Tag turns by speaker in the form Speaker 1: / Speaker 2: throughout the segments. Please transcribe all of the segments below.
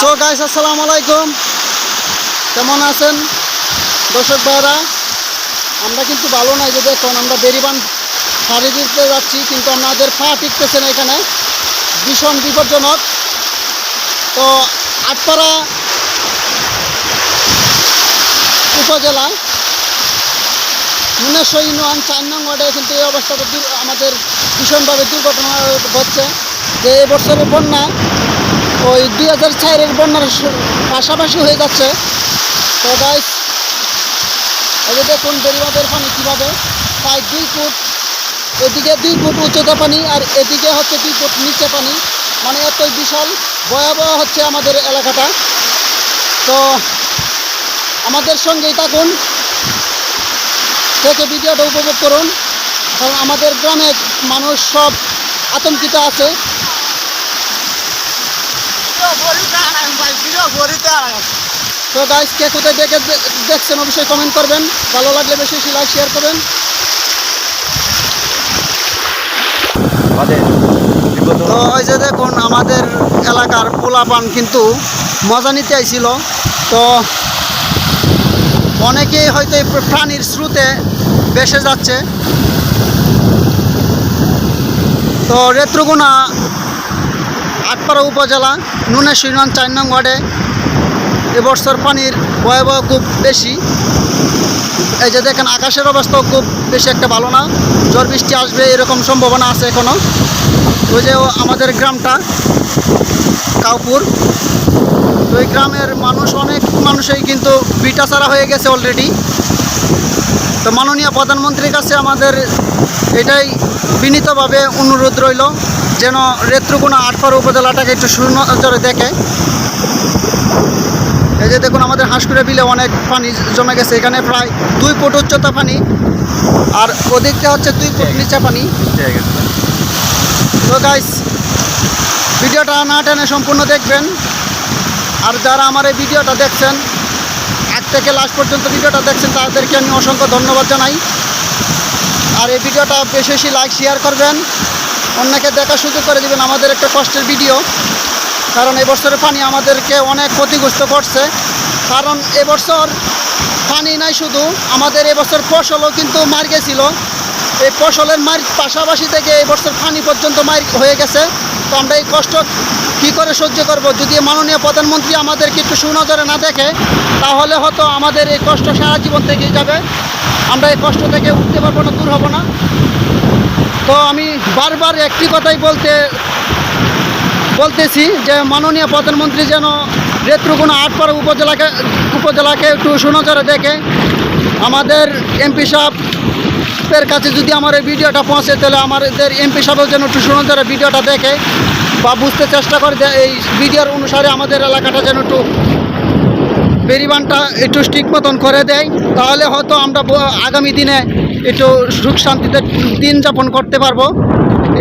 Speaker 1: So guys আসসালামু আলাইকুম কেমন আছেন? দর্শক ভাইরা আমরা কিন্তু ভালো নাই যে দেখুন, আমরা বেরিবান সারি দিতে যাচ্ছি, কিন্তু আমাদের পা টিকতেছে না এখানে। ভীষণ বিপজ্জনক। তো, আটপাড়া উপজেলা মুনেশ্বর ইউনিয়ন চার নং ওয়ার্ডে কিন্তু এই অবস্থাটা আমাদের ভীষণভাবে দুর্ঘটনা ঘটছে যে এবছরের বন্যা ওই দুই হাজার চারের বন্যার পাশাপাশি হয়ে যাচ্ছে। তো গাইস এই দেখুন বেরিবাদের পানি কীভাবে, প্রায় দুই ফুট, এদিকে দুই ফুট উচ্চতা পানি আর এদিকে হচ্ছে দুই ফুট নিচে পানি। মানে এতই বিশাল, ভয়াবহ হচ্ছে আমাদের এলাকাটা। তো আমাদের সঙ্গেই থাকুন থেকে ভিডিওটা উপভোগ করুন। কারণ আমাদের গ্রামের মানুষ সব আতঙ্কিত আছে। তো গাইস কে কোথায় দেখে দেখছেন অবশ্যই কমেন্ট করবেন। ভালো লাগলে বেশি বেশি লাইক শেয়ার করবেন। তো ওই যে দেখুন আমাদের এলাকার পোলাপান কিন্তু মজা নিতে আইছিল। তো অনেকেই হয়তো এই প্রাণীর স্রোতে বেসে যাচ্ছে। তো রেত্রগুনা আটপাড়া উপজেলা নুনেশ ইউনিয়ন চার নং ওয়ার্ডে এবছর পানির ভয়াবহ খুব বেশি। এই যে দেখেন, আকাশের অবস্থাও খুব বেশি একটা ভালো না। ঝড় বৃষ্টি আসবে এরকম সম্ভাবনা আছে এখনও ওই যে আমাদের গ্রামটা, কাউপুর। তো গ্রামের মানুষ, অনেক মানুষই কিন্তু বিটা হয়ে গেছে অলরেডি তো মাননীয় প্রধানমন্ত্রীর কাছে আমাদের এটাই বিনীতভাবে অনুরোধ রইল। যেন রেত্রগুনা আটপাড়া উপজেলাটাকে একটু সুনজরে দেখে। এই যে দেখুন আমাদের হাঁসকুড়ে বিলে অনেক পানি জমে গেছে। এখানে প্রায় দুই ফুট উচ্চতা পানি আর ওদিকটা হচ্ছে দুই ফুট নিচে পানি। তো গাইস ভিডিওটা না টেনে সম্পূর্ণ দেখবেন। আর যারা আমার এই ভিডিওটা দেখছেন আগ থেকে লাস্ট পর্যন্ত ভিডিওটা দেখছেন তাদেরকে আমি অসংখ্য ধন্যবাদ জানাই। আর এই ভিডিওটা বেশি বেশি লাইক শেয়ার করবেন। অন্যকে দেখার সুযোগ করে দিবেন আমাদের একটা কষ্টের ভিডিও। কারণ এবছরের পানি আমাদেরকে অনেক ক্ষতিগ্রস্ত করছে। কারণ এবছর পানি নাই শুধু, আমাদের এবছর ফসলও কিন্তু মার গেছিল। এই ফসলের মার পাশাপাশি থেকে এবছর পানি পর্যন্ত মার হয়ে গেছে। তো আমরা এই কষ্ট কী করে সহ্য করব? যদি মাননীয় প্রধানমন্ত্রী আমাদেরকে একটু সুনজরে না দেখে, তাহলে হয়তো আমাদের এই কষ্ট সারা জীবন থেকেই যাবে। আমরা এই কষ্ট থেকে উঠতে পারব না, দূর হব না। তো আমি বারবার একটি কথাই বলতে, বলতেছি যে মাননীয় প্রধানমন্ত্রী যেন রেত্রগুনা আটপাড়া উপজেলাকে উপজেলাকে একটু সুনজরে দেখে। আমাদের এমপি সাহেবের কাছে যদি আমার এই ভিডিওটা পৌঁছে, তাহলে আমাদের এমপি সাহেবও যেন একটু সুনজরে ভিডিওটা দেখে বা বুঝতে চেষ্টা করে এই ভিডিওর অনুসারে আমাদের এলাকাটা যেন একটু বেরিবানটা একটু ঠিক মতন করে দেয়। তাহলে হয়তো আমরা আগামী দিনে একটু সুখ শান্তিতে দিন যাপন করতে পারব।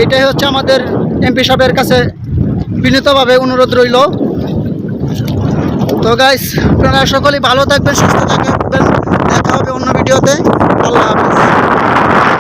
Speaker 1: এটাই হচ্ছে আমাদের এমপি সাহেবের কাছে বিনীতভাবে অনুরোধ রইল। তো গাইস আপনারা সকলেই ভালো থাকবেন, সুস্থ থাকবেন। দেখা হবে অন্য ভিডিওতে। আল্লাহ হাফিজ।